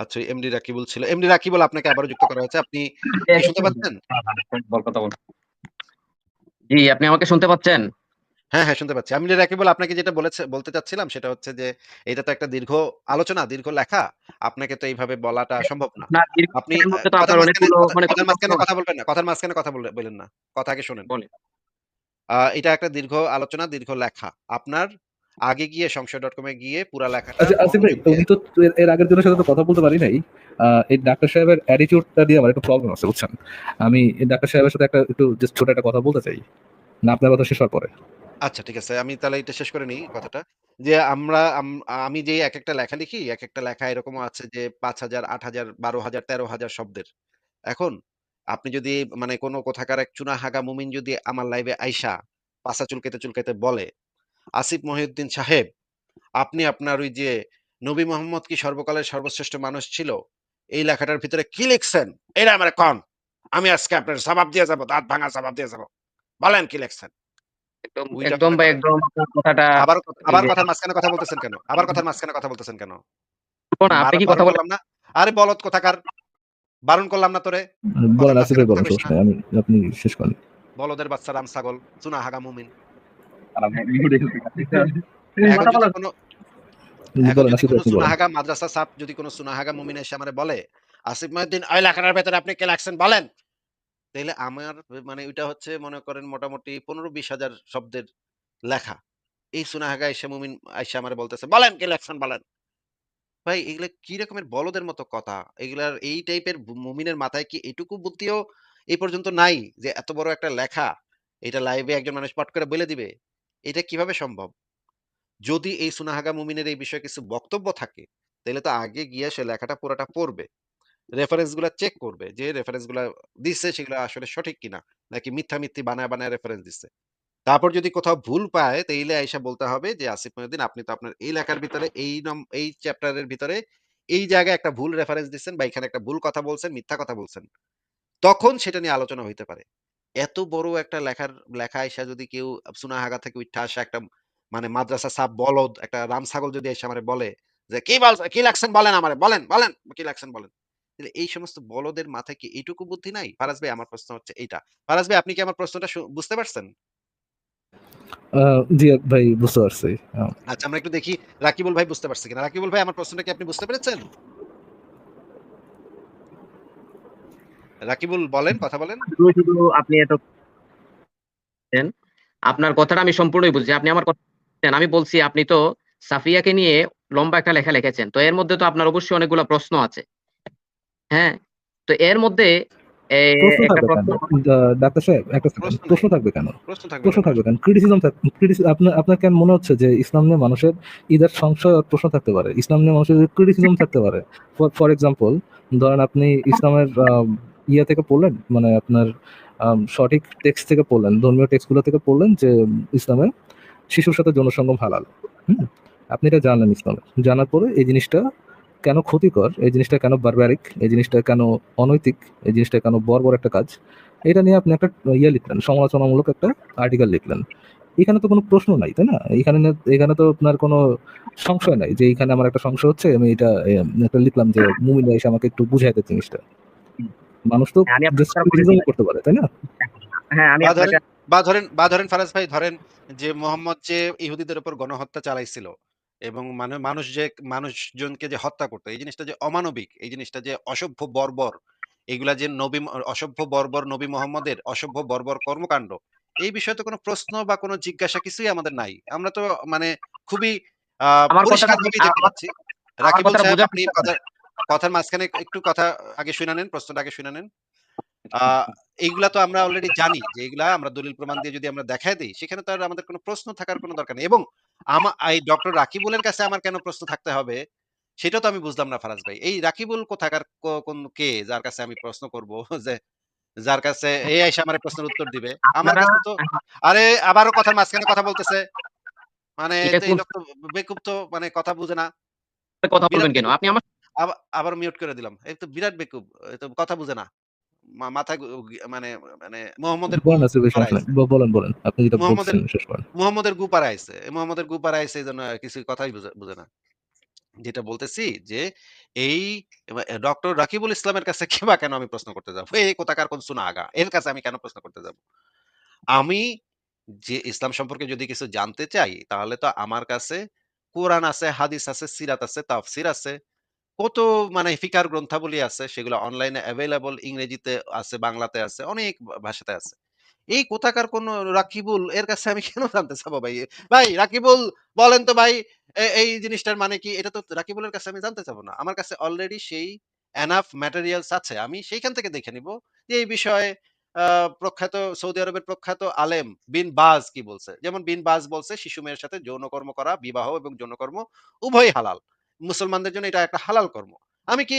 আচ্ছা এমডি রাকিবুল ছিল। এমডি রাকিবুল আপনাকে আবারও যুক্ত করা হয়েছে। আপনি শুনতে পাচ্ছেন? বল কথা বল। জি, আপনি আমাকে শুনতে পাচ্ছেন? হ্যাঁ, হ্যাঁ শুনতে পাচ্ছি। এমডি রাকিবুল আপনাকে যেটা বলেছে বলতে চাচ্ছিলাম সেটা হচ্ছে যে এটা তো একটা দীর্ঘ আলোচনা, দীর্ঘ লেখা। আপনাকে তো এইভাবে বলাটা সম্ভব না। আপনি কথার মাঝখানে কথা মানে মাঝখানে কথা বলবেন না। কথার মাঝখানে কথা বলে বইলেন না। কথা আগে শোনেন। আ এটা একটা দীর্ঘ আলোচনা, দীর্ঘ লেখা। আপনার আগে গিয়ে সংশয়.com এ গিয়ে পুরা লেখাটা আচ্ছা আসিফ ভাই তুমি তো এর- আগের জনের সাথে তো কথা বলতে পারি নাই এই ডাক্তার সাহেবের অ্যাটিটিউডটা দিয়ে আমার একটু প্রবলেম আছে বুঝছেন আমি এই ডাক্তার সাহেবের সাথে একটা একটু জাস্ট ছোট একটা কথা বলতে চাই না আপনার কথা শেষ হওয়ার পরে আচ্ছা ঠিক আছে। আমি তাহলে এটা শেষ করে নিই কথাটা। যে আমরা আম যে এক একটা লেখা লিখি, এক একটা লেখা এরকমও আছে যে পাঁচ হাজার আট হাজার বারো হাজার তেরো হাজার শব্দের। এখন আপনি যদি মানে কোনো কোথাকার এক চুনাহাগা মুমিন যদি আমার লাইভে আইসা পাছা চুলকাইতে, চুলকাইতে বলে, "আসিফ মহিউদ্দিন সাহেব, আপনি আপনার ওই যে নবী মোহাম্মদ কি সর্বকালের সর্বশ্রেষ্ঠ মানুষ ছিল? এই লেখাটার ভিতরে কি লিখছেন? এটা আমারে কন। আমি আজকে আপনার জবাব দিয়ে যাব, দাঁত ভাঙা জবাব দিয়ে যাব। বলেন কি লিখছেন?" একদম ভাই একদম কথাটা আবার আবার কথার মাঝখানে কথা বলতেছেন কেন? আবার কথার মাঝখানে কথা বলতেছেন কেন? শোন, আপনি কি বারণ কথা বলেন করলাম না? আরে বলদ কোথাকার! বারণ করলাম না তোরে? বলেন কথার ভাই বলেন মাঝখানে সমস্যা নেই আমি আপনি শেষ করেন বলদের বাচ্চা রাম ছাগল, চুনাহাগা মুমিন। চুনাহাগা মাদ্রাসা ছাত্র যদি কোনো চুনাহাগা মুমিন এসে আমারে বলে, "আসিফ মহিউদ্দিন ওই লেখাটার ভেতরে আপনি কি লেখছেন বলেন?" তাইলে আমার মানে ওইটা হচ্ছে মনে করেন মোটামুটি ১৫-২০ হাজার শব্দের লেখা। এই চুনাহাগা এসে মুমিন আইসা আমারে বলতেছে, "বলেন কি লেখছেন বলেন?" ভাই এগুলা কি রকমের বলদের মতো কথা? এগুলার এই টাইপের মুমিনের মাথায় কি এটুকু বুদ্ধিও এই পর্যন্ত নাই যে এত বড় একটা লেখা, এটা লাইভে একজন মানুষ পট করে বলে দিবে? এটা কীভাবে সম্ভব? যদি এই সুনাহাগা মুমিনের এই বিষয়ে কিছু বক্তব্য থাকে, তাইলে তো আগে গিয়ে সে লেখাটা পুরাটা পড়বে। রেফারেন্সগুলা চেক করবে যে রেফারেন্সগুলা দিচ্ছে সেগুলা আসলে সঠিক কিনা। নাকি মিথ্যা মিথ্যি বানায়, বানায় রেফারেন্স দিচ্ছে। তারপর যদি কোথাও ভুল পায় তাইলে আইসা বলতে হবে যে, "আসিফ মহিউদ্দিন আপনি তো আপনার এই লেখার ভিতরে এই নম এই চ্যাপ্টারের ভিতরে এই জায়গায় একটা ভুল রেফারেন্স দিচ্ছেন বা এখানে একটা ভুল কথা বলছেন, মিথ্যা কথা বলছেন।" তখন সেটা নিয়ে আলোচনা হইতে পারে। এত বড় একটা লেখার লেখা আইসা যদি কেউ চুনাহাগা থেকে উইঠা আসা একটা মানে মাদ্রাসা সাব বলদ, একটা রাম ছাগল যদি আইসা আমারে বলে যে, "কি বলছ কি লেখছেন বলেন আমারে বলেন, বলেন কি লেখছেন বলেন।" এই সমস্ত বলদের মাথায় কি এইটুকু বুদ্ধি নাই? ফারাজ ভাই আমার প্রশ্ন হচ্ছে এইটা। ফারাজ ভাই আপনি কি আমার প্রশ্নটা বুঝতে পারছেন? জি ভাই বুঝতে পারছি আচ্ছা আমরা একটু দেখি রাকিবুল ভাই বুঝতে পারছে কিনা। রাকিবুল ভাই আমার প্রশ্নটা কি আপনি বুঝতে পেরেছেন? রাকিবুল বলেন, কথা বলেন। শুধু, আপনি এত আপনার কথাটা আমি সম্পূর্ণই বুঝছি। আপনি আমার কথা আমি বলছি আপনি তো সাফিয়াকে নিয়ে লম্বা একটা লেখা লিখেছেন। তো এর মধ্যে তো আপনার অবশ্যই অনেকগুলা প্রশ্ন আছে। হ্যাঁ? তো এর মধ্যে এ প্রশ্ন একটা থাকবে কেন প্রশ্ন আহ, ডাক্তার সাহেব একটা প্রশ্ন প্রশ্ন থাকবে কেন প্রশ্ন থাকবে কেন? ক্রিটিসিজম আপনার আপনার কেন মনে হচ্ছে যে ইসলাম নিয়ে মানুষের ঈদের সংশয় প্রশ্ন থাকতে পারে ইসলাম নিয়ে মানুষের ক্রিটিসিজম থাকতে পারে ফর এক্সাম্পল ধরেন আপনি ইসলামের আহ, ইয়ে থেকে পড়লেন? মানে আপনার সঠিক টেক্সট থেকে পড়লেন, ধর্মীয় টেক্সটগুলো থেকে পড়লেন যে, ইসলামে শিশুর সাথে যৌন সঙ্গম হালাল। হুম? আপনি এটা জানলেন ইসলামে। জানার পরে এই জিনিসটা কেন ক্ষতিকর, এই জিনিসটা কেন বারবারিক এই জিনিসটা কেন অনৈতিক, এই জিনিসটা কেন বর্বর একটা কাজ, এটা নিয়ে আপনি একটা ইয়ে লিখলেন, সমালোচনামূলক একটা আর্টিকেল লিখলেন। এখানে তো কোনো প্রশ্ন নাই, তাই না? এখানে এখানে তো আপনার কোনো সংশয় নাই যে এখানে আমার একটা সংশয় হচ্ছে, আমি এটা লিখলাম যে মুমিন এসে আমাকে একটু বুঝাইতে জিনিসটা। মানুষ তো ভাই। করতে পারে তাই না? হ্যাঁ, আমি বা ধরেন বা ধরেন ফারাজ ভাই ধরেন যে মোহাম্মদ যে ইহুদিদের উপর গণহত্যা চালাইছিল এবং মানে মানুষ যে মানুষজনকে যে হত্যা করতো এই জিনিসটা যে অমানবিক এই জিনিসটা যে অসভ্য বর্বর এগুলা যে নবী অসভ্য বর্বর নবী মোহাম্মদের অসভ্য বর্বর কর্মকাণ্ড এই বিষয়ে তো কোনো প্রশ্ন বা কোনো জিজ্ঞাসা কিছুই আমাদের নাই। আমরা তো মানে খুবই আহ পরিষ্কার দেখতে পাচ্ছি রাকিবুল সাহেব আপনি কথার মাঝখানে একটু কথা আগে শুনে নেন প্রশ্নটা আগে শুনে নেন। এইগুলা তো আমরা অলরেডি জানি যে এইগুলা আমরা দলিল প্রমাণ দিয়ে যদি আমরা দেখায় দিই সেখানে তো আর আমাদের কোনো প্রশ্ন থাকার কোনো দরকার নেই। এবং আমা এই ডক্টর রাকিবুলের কাছে আমার কেন প্রশ্ন থাকতে হবে সেটা তো আমি বুঝলাম না ফারাজ ভাই। এই রাকিবুল কোথাকার কোন কে যার কাছে আমি প্রশ্ন করব যে যার কাছে এই আইসা আমার প্রশ্নের উত্তর দিবে? আমার কাছে তো আরে আবারও কথার মাঝখানে কথা বলতেছে। মানে এই লোক তো বেকুব তো মানে কথা বুঝে না। কথা বলবেন কেন? আপনি আমার আবার আবার মিউট করে দিলাম এই তো বিরাট বেকুব তো কথা বুঝে না মা- মাথায় গু- গু- মানে মানে মোহাম্মদের গু বলেন সমস্যা ব- বলেন বলেন আপনি যেটা মোহাম্মদের বলছেন শেষ করেন মোহাম্মদের গু পাড়াইছে মোহাম্মদের গু পাড়াইছে এই জন্য কিছু কথাই বুঝে বুঝে না যেটা বলতেছি যে এই এবা এ ডক্টর রাকিবুল ইসলামের কাছে কিবা কেন আমি প্রশ্ন করতে যাব? এই কোথাকার কোন সুনা আগা। এর কাছে আমি কেন প্রশ্ন করতে যাব? আমি যে ইসলাম সম্পর্কে যদি কিছু জানতে চাই, তাহলে তো আমার কাছে কোরআন আছে, হাদিস আছে, সিরাত আছে, তাফসির আছে। কত মানে ফিকার গ্রন্থাবলী আছে সেগুলো অনলাইনে এভেইলেবল ইংরেজিতে আছে, বাংলাতে আছে, অনেক ভাষাতে আছে। এই কোথাকার কোন রাকিবুল এর কাছে আমি কেন জানতে চাবো ভাই? ভাই রাকিবুল বলেন তো ভাই এই জিনিসটার মানে কি? এটা তো রাকিবুলের কাছে আমি জানতে চাবো না। আমার কাছে অলরেডি সেই এনাফ ম্যাটেরিয়ালস আছে। আমি সেইখান থেকে দেখে নিবো যে এই বিষয়ে প্রখ্যাত সৌদি আরবের প্রখ্যাত আলেম বিন বাজ কি বলছে? যেমন বিন বাজ বলছে শিশু মেয়ের সাথে যৌনকর্ম করা, বিবাহ এবং যৌনকর্ম উভয় হালাল। মুসলমানদের জন্য এটা একটা হালাল কর্ম। আমি কি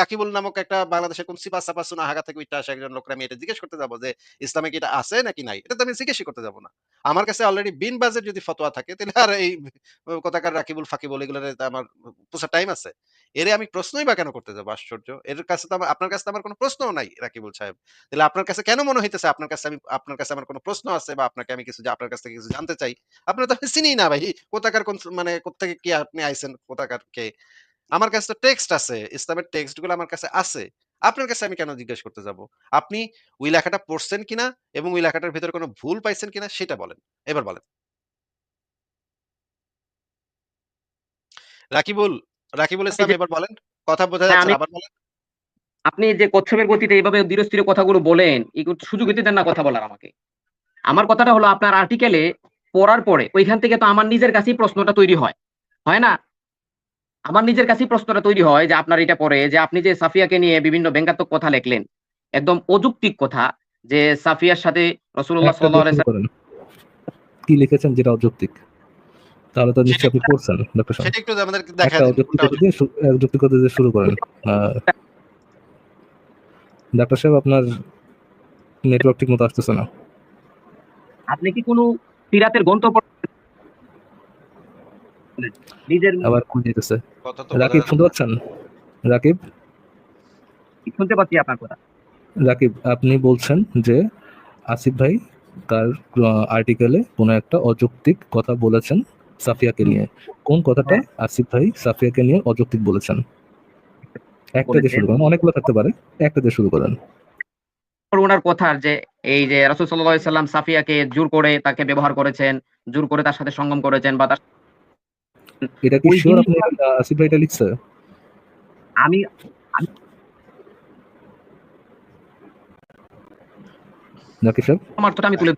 রাকিবুল নামক একটা বাংলাদেশের কোন সিপা-সাপা সুনাহাগা থেকে উইঠ্যা আসা একজন লোকরে আমি এটা জিজ্ঞেস করতে যাব যে, ইসলামে কি এটা আছে নাকি নাই? এটা তো আমি জিজ্ঞেসই করতে যাব না। আমার কাছে অলরেডি বিন বাজের যদি ফতোয়া থাকে তাহলে আর এই কোথাকার রাকিবুল ফাকিবুল এগুলোর তো আমার পোষার টাইম আছে। এরে আমি প্রশ্নই বা কেন করতে যাব আশ্চর্য! এর কাছে তো আপনার কাছে তো আমার কোনো প্রশ্নও নাই রাকিবুল সাহেব। তাহলে আপনার কাছে কেন মনে হইতেছে আপনার কাছে আমি আপনার কাছে আমার কোনো প্রশ্ন আছে বা আপনাকে আমি কিছু আপনার কাছ থেকে কিছু জানতে চাই। আপনার তো আমি চিনিই না ভাই। কোথাকার কোন মানে কোত্থেকে কি আপনি আইছেন, কোথাকার কে? আমার কাছে তো টেক্সট আছে। ইসলামের টেক্সটগুলো আমার কাছে আছে। আপনার কাছে আমি কেন জিজ্ঞেস করতে যাব? আপনি ওই লেখাটা পড়ছেন কিনা এবং ওই লেখাটার ভেতরে কোন ভুল পাইছেন কিনা সেটা বলেন। এবার বলেন। রাকিবুল, রাকিবুল ইসলাম এবার বলেন। কথা বোঝা হ্যাঁ, যাচ্ছে আবার বলেন। আপনি যে কচ্ছপের গতিতে এভাবে ধীরে-স্থিরে কথাগুলো বলেন, এগুলো সুযোগ তো দেন না কথা বলার আমাকে। আমার কথাটা হলো আপনার আর্টিকেলে পড়ার পরে ওইখান থেকে তো আমার নিজের কাছেই প্রশ্নটা তৈরি হয়। হয় না? আমার নিজের কাছেই প্রশ্নটা তৈরি হয় যে আপনার এটা পরে যে আপনি যে সাফিয়াকে নিয়ে বিভিন্ন ব্যঙ্গাত্মক কথা লেখলেন। একদম অযৌক্তিক কথা যে সাফিয়ার সাথে রাসূলুল্লাহ একটা সাল্লাল্লাহু দিয়ে আলাইহি শুরু সাল্লাম করেন। কি লিখেছেন যেটা অযৌক্তিক? তাহলে তো নিশ্চয়ই আপনি পড়ছেন ডক্টর সেটা একটু অযৌক্তিক? দিয়ে শুরু করেন। ডাক্তার সাহেব আপনার নেটওয়ার্ক ঠিকমতো আসতেছে না। আপনি কি কোন সিরাতের গ্রন্থ নিজের আবার। কথা বোঝা রাকিব শুনতে পাচ্ছেন? রাকিব? শুনতে পাচ্ছি আপনার কথা। রাকিব আপনি বলছেন যে আসিফ ভাই তার আর্টিকেলে কোন একটা অযৌক্তিক কথা বলেছেন সাফিয়াকে নিয়ে। কোন কথাটা। আসিফ ভাই সাফিয়াকে নিয়ে অযৌক্তিক বলেছেন? একটা দিয়ে শুরু করেন। অনেকগুলো থাকতে পারে। একটা দিয়ে শুরু করেন। উনার কথার যে এই যে রাসূল সাল্লাল্লাহু আলাইহি সাল্লাম সাফিয়াকে জোর করে তাকে ব্যবহার করেছেন, জোর করে তার সাথে সঙ্গম করেছেন বা তার এটা কি সিউর আপনি আসিফ ভাই এটা লিখছে? আমি রাকিব সাহেব? আমার অর্থটা আমি তুলে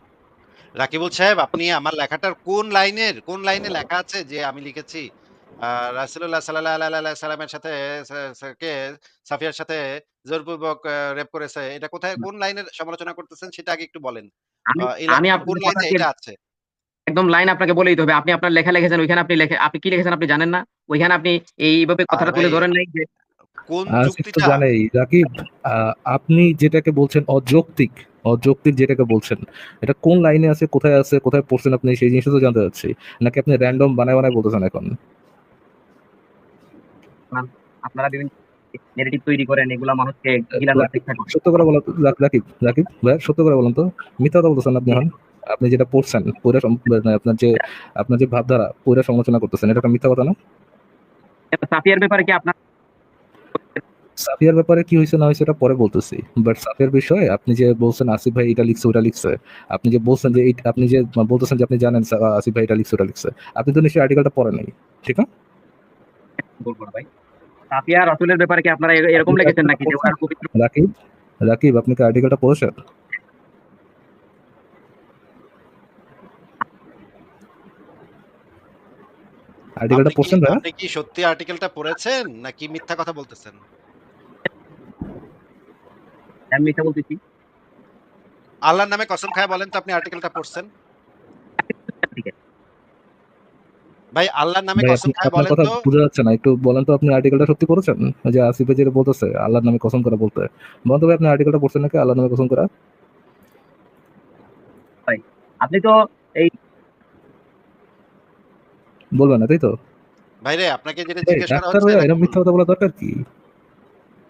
রাকিবুল সাহেব আপনি আমার লেখাটার কোন লাইনের কোন লাইনে লেখা আছে যে আমি লিখেছি রাসূলুল্লাহ সাল্লাল্লাহু আলাইহি সাল্লামের সাথে কে সাফিয়ার সাথে জোরপূর্বক রেপ করেছে। এটা কোথায় কোন লাইনের সমালোচনা করতেছেন সেটা আগে একটু বলেন। আমি কোন আপনার লাইনে এটা আছে? একদম লাইন আপনাকে বলেই দিতে হবে। আপনি আপনার লেখা লিখেছেন, ওইখানে আপনি লেখে আপনি কি লিখেছেন আপনি জানেন না? ওইখানে আপনি এইভাবে কথাটা তুলে ধরেন নাই যে কোন যুক্তিটা? জানেই। রাকিব আপনি যেটাকে বলছেন অযৌক্তিক, অযৌক্তিক যেটাকে বলছেন, এটা কোন লাইনে আছে, কোথায় আছে, কোথায় পড়ছেন আপনি সেই জিনিসটা তো জানতে চাচ্ছি। নাকি আপনি র‍্যান্ডম বানায়, বানায় বলতেছেন এখন? আপনারা বিভিন্ন ন্যারেটিভ তৈরি করেন এগুলা মানুষকে গিলানোর চেষ্টা করেন। সত্য করে বলেন তো রাকিব, রাকিব ভাইয়া সত্য করে বলেন তো। মিথ্যা কথা বলতেছেন আপনি এখন। আপনি যেটা পড়ছেন, সম মানে আপনার যে আপনার যে ভাবধারা পইড়া সমালোচনা করতেছেন এটা একটা মিথ্যা কথা না? সাফিয়ার ব্যাপারে কি আপনার সাফিয়ার ব্যাপারে কি হইছে না হইছে এটা পরে বলতেছি। বাট সাফিয়ার বিষয়ে আপনি যে বলছেন আসিফ ভাই এটা লিখছে, ওটা লিখছে। আপনি যে বলছেন যে আপনি যে বলতেছেন যে আপনি জানেন আসিফ ভাই এটা লিখছে, ওটা লিখছে। আপনি তো নিশ্চয়ই আর্টিকেলটা পড়েন নাই। ঠিক না? বলব ভাই। সাফিয়া রাসূলের ব্যাপারে কি আপনারা এরকম লিখেছেন নাকি রাকিব, রাকিব আপনি কি আর্টিকেলটা পড়েছেন? আর্টিকেলটা পড়ছেন ভাইয়া? আপনি কি সত্যি আর্টিকেলটা পড়েছেন নাকি মিথ্যা কথা বলতেছেন? আমি মিথ্যা বলতেছি। আল্লাহর নামে কসম খায়া বলেন তো আপনি আর্টিকেলটা পড়ছেন? ভাই আল্লাহর নামে কসম খায়া বলেন কথা তো বোঝা যাচ্ছে না। একটু বলেন তো আপনি আর্টিকেলটা সত্যি পড়েছেন? যে আসিফ যেটা বলতেছে আল্লাহর নামে কসম করে বলতে। বলেন তো ভাই আপনি আর্টিকেলটা পড়ছেন নাকি আল্লাহর নামে কসম করা? ভাই আপনি তো এই বলবেন না, তাই তো? ভাইরে আপনাকে যেটা ভাই জিজ্ঞেস করা হচ্ছে হয়ে এরকম মিথ্যা কথা বলা দরকার কি?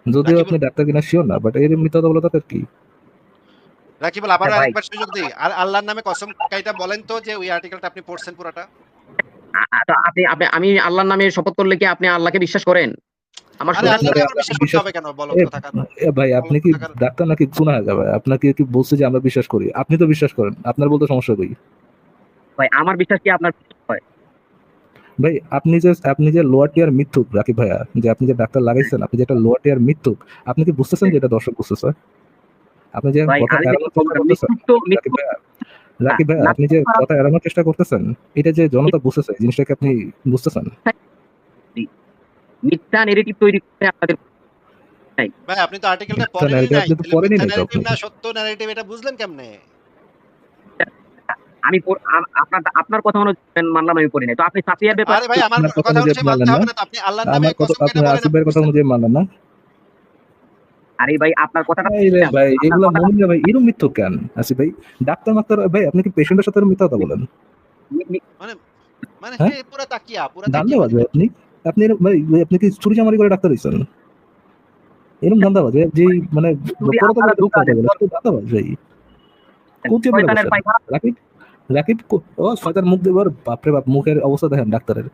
যদিও আপনি ডাক্তার কিনা সিউর না, বাট এরকম মিথ্যা কথা বলা দরকার কি? রাকিবুল আবারও হ্যাঁ ভাই। আরেকবার সুযোগ দেই। আর আল্লাহর নামে কসম কাইটা বলেন তো যে ওই আর্টিকেলটা আপনি পড়ছেন পুরাটা? আপনি আপনি আমি আল্লাহর নামে শপথ করলে কি আপনি আল্লাহকে বিশ্বাস করেন আমার বিশ্বাস করতে হবে কেন বলো ভাই আপনি কি ডাক্তার নাকি শোনা যাবে আপনাকে কি বলছে যে আমরা বিশ্বাস করি আপনি তো বিশ্বাস করেন আপনার বলতে সমস্যা কই ভাই আমার বিশ্বাস কি আপনার ভাই আপনি যে আপনি যে লোয়ার টিয়ার মিথ্যুক রাকিব ভাইয়া যে আপনি যে ডাক্তার লাগাইছেন আপনি যে একটা লোয়ার টিয়ার মিথ্যুক আপনি কি বুঝতেছেন যে এটা দর্শক বুঝতেছে? আপনি যে কথা এড়ানোর চেষ্টা করতেছেন রাকিব না, আপনি যে কথা এড়ানোর চেষ্টা করতেছেন এটা যে জনতা বুঝতেছে জিনিসটাকে আপনি বুঝতেছেন? মিথ্যা নেগেটিভ তৈরি করে আপনাদের ভাই আপনি তো আর্টিকেলটা পড়েনই নাই। আপনি তো পড়েনই নাই। না সত্য ন্যারেটিভ এটা বুঝলেন কেমনে? আমি আপনার আপনার কথা অনুযায়ী মানলাম আমি পড়ি নাই। তো আপনি সাফিয়ার ব্যাপারে আরে ভাই আমার কথা অনুযায়ী মানতে হবে না? তো আপনি আল্লাহর নামে কসম আপনার বলেন আসিফ কথা অনুযায়ী মানলেন না। আরে ভাই আপনার কথাটা এই ভাই এগুলো মনে ভাই এরকম মিথ্যুক কেন? আসিফ ভাই ডাক্তার মাক্তার ভাই আপনি কি পেশেন্টের সাথে মিথ্যা কথা বলেন? মি- মি- মানে হ্যাঁ? পুরো তাকিয়া পুরো ধান্দাবাজ ভাই আপনি আপনি এরম- ভাই আপনি কি চুরি চামারি করে ডাক্তার হইছেন? এরকম ধান্দাবাজ ভাই, যে মানে পরে তো মিথ্যা ধান্দাবাজ ভাই। কোন শয়তানের বসেন? পায়খানা রাকিব ও শয়তান মুখ দেবার বাপরে বাপ মুখের অবস্থা দেখেন ডাক্তারের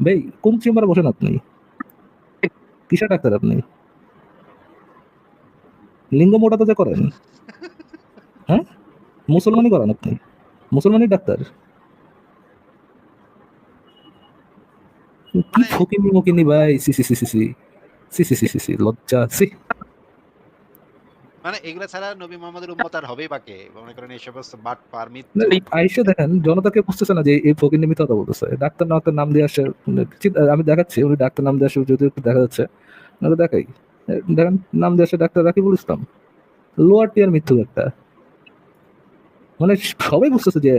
ভাই কোন চেম্বারে বসেন আপনি কিসের ডাক্তার আপনি লিঙ্গ মোটা তো যে করেন হ্যাঁ মুসলমানই করেন আপনি মুসলমানই ডাক্তার কি ফকিনি মকিনি ভাই সি সি সি সি সি সি সি সি সি লজ্জা সি মানে এগুলা ছাড়া নবী মোহাম্মদের উম্মত আর হবেই বাকে। মনে করেন এই সমস্ত বাট পার মিথ আইসে দেখেন জনতাকে বুঝতেছে না যে এই ফকির নিমিত্ত কথা বলতেছে। ডাক্তার নাম দিয়ে আসে মানে আমি দেখাচ্ছি, উনি ডাক্তার নাম দিয়ে আসে যদি একটু দেখা যাচ্ছে। দেখাই। দেখেন, নাম দিয়ে আসে ডাক্তার রাকিবুল ইসলাম। লোয়ার টিয়ার মৃত্যু একটা। মানে সবাই বুঝতেছে যে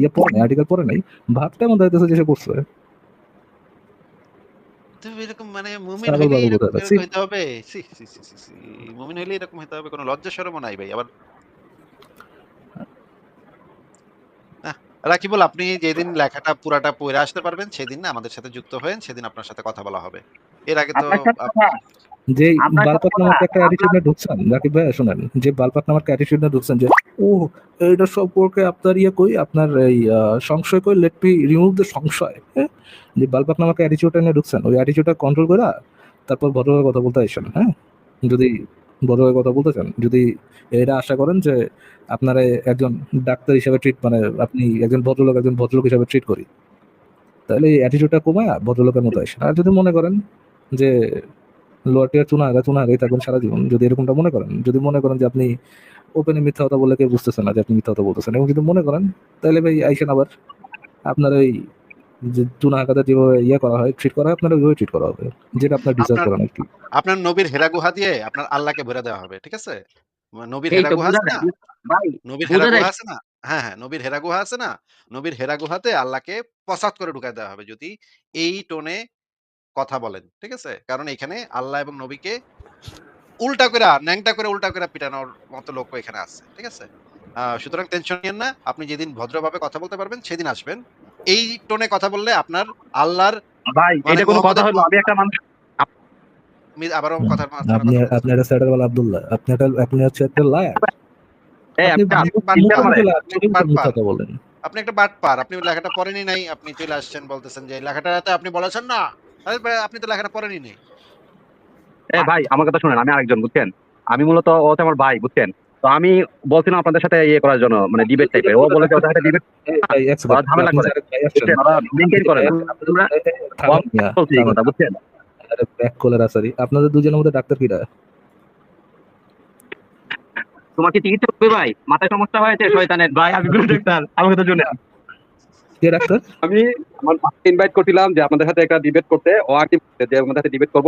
ইয়ে পড়ে নাই আর্টিকেল পড়ে নাই। ভাবটা এমন দাইতেছে যে সে পড়ছে। এরকম মানে মুমিন হইলে এরকম কোথাকার, এরকম ছি। হইতে হবে? সি সি সি সি সি মুমিন হইলে এরকম হইতে হবে কোনো লজ্জা শরমও নাই ভাই। আবার রাকিবুল আপনি যেদিন লেখাটা পুরাটা পড়ে আসতে পারবেন সেদিন আমাদের সাথে যুক্ত হয়েন সেদিন আপনার সাথে কথা বলা হবে। এর আগে তো যে নামক একটা অ্যাটিটিউড ঢুকছেন রাকিব ভাই শুনেন যে বালপাক নামক অ্যাটিটিউড নিয়ে ঢুকছেন যে ও এটা সম্পর্কে আপনার ইয়ে কই? আপনার এই আহ, সংশয় কই? লেট মি রিমুভ দ্য সংশয় হ্যাঁ? যে বালপাক নামক অ্যাটিটিউডটা নিয়ে ঢুকছেন, ওই অ্যাটিটিউডটা কন্ট্রোল করে তারপর ভদ্রভাবে কথা বলতে আসেন হ্যাঁ? যদি ভদ্রভাবে কথা বলতে চান, যদি এটা আশা করেন যে আপনারা একজন ডাক্তার হিসাবে ট্রিট মানে আপনি একজন ভদ্রলোক একজন ভদ্রলোক হিসাবে ট্রিট করি, তাহলে এই অ্যাটিটিউডটা কমায় ভদ্রলোকের মতো আসেন। আর যদি মনে করেন যে লোয়ার টিয়ার চুনা আগা চুনা আগে থাকবেন সারা জীবন, যদি এরকমটা মনে করেন, যদি মনে করেন যে আপনি ওপেনে মিথ্যা কথা বলে কেউ বুঝতেছেন না যে আপনি মিথ্যা কথা বলতেছেন, এবং যদি মনে করেন, তাহলে ভাই আইসেন আবার, আপনার ওই যে চুনা আগাতে যেভাবে ইয়ে করা হয় ট্রিট করা হয় আপনার ওইভাবে ট্রিট করা হবে। যেটা আপনার ডিজার্ভ করেন আর কি আপনার নবীর হেরা গুহা দিয়ে আপনার আল্লাহকে ভরে দেওয়া হবে ঠিক আছে? নবীর এই হেরা গুহা আছে না? নবীর হেরা গুহা আছে না? হ্যাঁ হ্যাঁ নবীর হেরা গুহা আছে না? নবীর হেরা গুহাতে আল্লাহকে পসাদ করে ঢুকাই দেওয়া হবে যদি এই টোনে কথা বলেন ঠিক আছে? কারণ এখানে আল্লাহ এবং নবীকে উল্টা করে ন্যাংটা করে উল্টা করে পিটানোর মতো লোক এখানে আছে ঠিক আছে? সুতরাং টেনশন নিয়েন না। আপনি যেদিন ভদ্রভাবে কথা বলতে পারবেন সেদিন আসবেন। এই টোনে কথা বললে আপনার আল্লাহর ভাই মানে এটা কোনো কথা হলো আমি একটা মানুষ আমি আবারও আপনি আপনি একটা আব্দুল্লাহ আপনি একটা হচ্ছে একটা লায়ার একটা- বাট- পার লেখাটা পড়েনি নাই আপনি চলে আসছেন বলতেছেন যে লেখাটাতে আপনি বলেছেন না? আপনি তো লেখাটা পড়েনি নেই। এ ভাই আমার কথা শুনেন আমি আরেকজন বুঝছেন? আমি মূলত ও আমার ভাই বুঝছেন? তো আমি বলছিলাম আপনাদের সাথে ইয়ে করার জন্য মানে ডিবেট টাইপের ও বলে যে ওর সাথে ডিবেট ওরা ঝামেলা করে। মেনটেন করেন। তোমরা বলছি কথা বুঝছেন? আরে, back কলের আসারি। আপনাদের দুজনের মধ্যে ডাক্তার কিরা? তোমার কি চিকিৎসা করবে ভাই? মাথায় সমস্যা হয়েছে শয়তানের। ভাই আমি কোনো ডাক্তার আমার কথা শুনে কে ডাক্তার? আমি আমার ইনভাইট করছিলাম যে আপনাদের সাথে একটা ডিবেট করতে ও আর কি যে আমাদের সাথে ডিবেট করব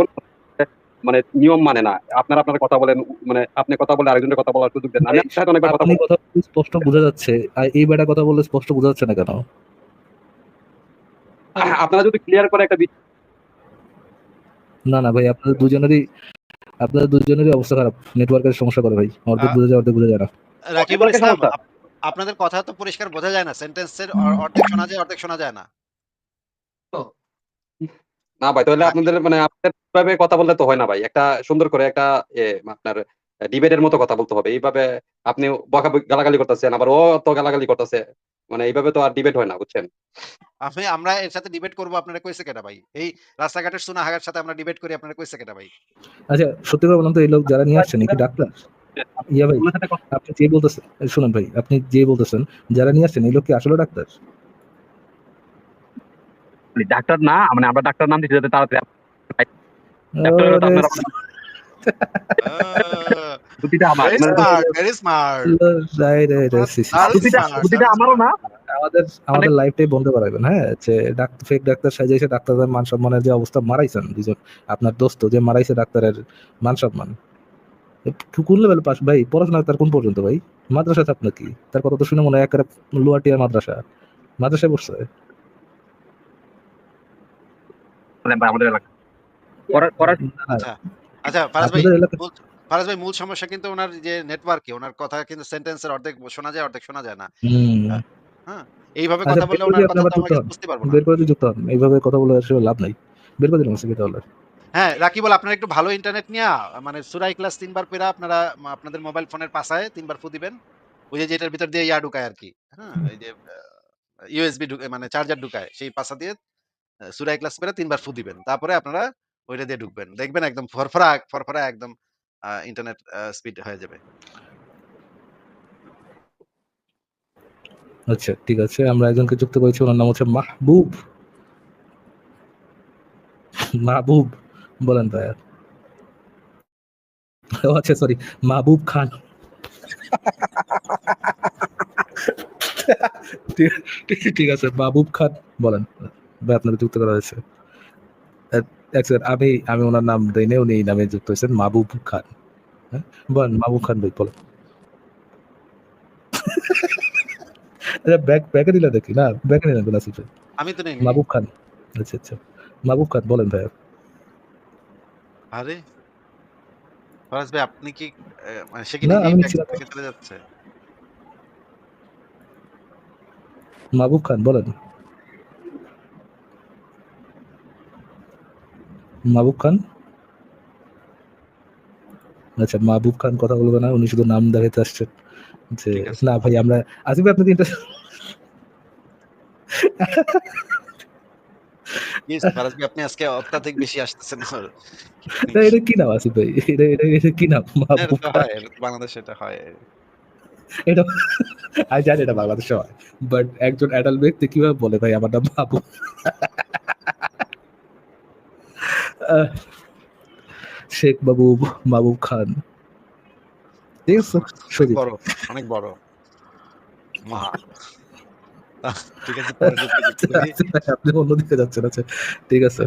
মানে নিয়ম মানে না। আপনারা আপনার কথা বলেন মানে আপনি কথা বলে আরেকজনের কথা বলার সুযোগ দেন আমি আপনার সাথে অনেকবার কথা বলতে স্পষ্ট বোঝা যাচ্ছে আর এই বেটা কথা বললে স্পষ্ট বোঝা যাচ্ছে না কেন? আপনারা যদি ক্লিয়ার করে একটা না না ভাই আপনাদের দুজনেরই আপনাদের দুজনেরই অবস্থা খারাপ। নেটওয়ার্কের সমস্যা করে ভাই। অর্ধেক বুঝে যায় অর্ধেক বুঝে যায় না। রাকিবুল ইসলাম আপনাদের কথা তো পরিষ্কার বোঝা যায় না। সেন্টেন্সের অর্ধেক শোনা যায় অর্ধেক শোনা যায় না। না ভাই তাহলে আপনাদের মানে আপনাদের ভাবে কথা বললে তো হয় না ভাই। একটা সুন্দর করে একটা আপনার ডিবেটের মতো কথা বলতে হবে। এইভাবে আপনি বকা গালাগালি করতেছেন আবার ও তো গালাগালি করতেছে। মানে এইভাবে তো আর ডিবেট হয় না বুঝছেন? আপনি আমরা এর সাথে ডিবেট করব আপনারা কইছে কেটা ভাই? এই রাস্তাঘাটের সোনা হাগার সাথে আমরা ডিবেট করি আপনারা কইছে কেটা ভাই? আচ্ছা সত্যি করে বললাম তো এই লোক যারা নিয়ে আসছেন কি ডাক্তার? ইয়া ভাই কথা- আপনি যে বলতেছেন শুনুন ভাই আপনি যে বলতেছেন যারা নিয়ে আসছেন এই লোক কি আসলে ডাক্তার? মানে ডাক্তার না মানে আমরা ডাক্তার নাম দিচ্ছি যাতে তাড়াতাড়ি আপনারা মানে আমারও না। আমাদের আমাদের লাইফটাই বন্ধ করাবেন হ্যাঁ? যে ডাক্তার ফেক ডাক্তার সাজে এসে ডাক্তারদের মান সম্মানের যে অবস্থা মারাইছেন দুজন। আপনার দোস্ত যে মারাইছে ডাক্তারের মান সম্মান। কোন লেভেল পাস ভাই পড়াশোনা তার কোন পর্যন্ত ভাই? মাদ্রাসা চাপ কি? তার কথা তো শুনে মনে হয় একেবারে লোয়ার টিয়ার মাদ্রাসা। মাদ্রাসায় পড়ছে। ভাই, আমাদের এলাকা। করার করার আচ্ছা। ফারাজ ভাই আপনাদের ফারাজ ভাই মূল সমস্যা কিন্তু ওনার যে নেটওয়ার্কে ওনার কথা কিন্তু সেন্টেন্সের অর্ধেক শোনা যায় অর্ধেক শোনা যায় না। হুম। এইভাবে আচ্ছা, কথা বললে ওনার কথা তো আমাকে বুঝতে পারব না। বের করে যুক্ত হন। এইভাবে কথা বলে আসলে লাভ নাই। বের করে দিলাম সেটা হলে হ্যাঁ রাকিবুল আপনারা একটু ভালো ইন্টারনেট নিয়ে মানে সুরাই ক্লাস তিনবার পেরা আপনারা আপনাদের মোবাইল ফোনের পাশায় তিনবার ফু দিবেন। ওই যে যেটার ভিতর দিয়ে ইয়া ঢুকায় আর কি হ্যাঁ? এই যে ইউএসবি মানে চার্জার ঢুকায় সেই পাশা দিয়ে সুরাই ক্লাস পেরা তিনবার ফু দিবেন। তারপরে আপনারা ওইটা দিয়ে ঢুকবেন। দেখবেন একদম ফরফরা ফরফরা একদম ইন্টারনেট স্পিড হয়ে যাবে। আচ্ছা ঠিক আছে। আমরা একজনকে যুক্ত করেছি। ওনার নাম হচ্ছে মাহবুব। মাহবুব, বলেন ভাইয়া ও আচ্ছা সরি মাহবুব খান। ঠিক আছে, মাহবুব খান, বলেন। ভাই আপনাকে যুক্ত করা হয়েছে। আমি আমি ওনার নাম দেইনি উনি এই নামে যুক্ত হয়েছেন মাহবুব খান। হ্যাঁ? বলেন মাহবুব খান ভাই বলেন। আচ্ছা ব্যাক ব্যাকে দিলে দেখি না? ব্যাকে নিলেন কোন ভাই? আমি তো নেই মাহবুব খান। আচ্ছা আচ্ছা। মাহবুব খান বলেন ভাই। আরে ফরাজ ভাই আপনি কি মানে সে কি না, চলে যাচ্ছে? মাহবুব খান বলেন। মাহবুব খান? আচ্ছা মাহবুব খান কথা বলবে না উনি শুধু নাম দেখাতে আসছেন যে না ভাই আমরা আসিফ আপনাকে আপনি আজকে অত্যাধিক বেশি আসতেছেন এটা কি নাম আসিফ ভাই? এটা এটা এটা কি নাম মাহবুব খান? বাংলাদেশে এটা হয়। এটা আমি জানি এটা বাংলাদেশে হয় বাট একজন অ্যাডাল্ট ব্যক্তি কীভাবে বলে ভাই আমার নাম মাহবুব আহ, শেখ বাবু বাবু খান। ঠিক আছে? অনেক বড় অনেক বড়। ঠিক আছে করি। আপনি অন্যদিকে যাচ্ছেন আচ্ছা ঠিক আছে।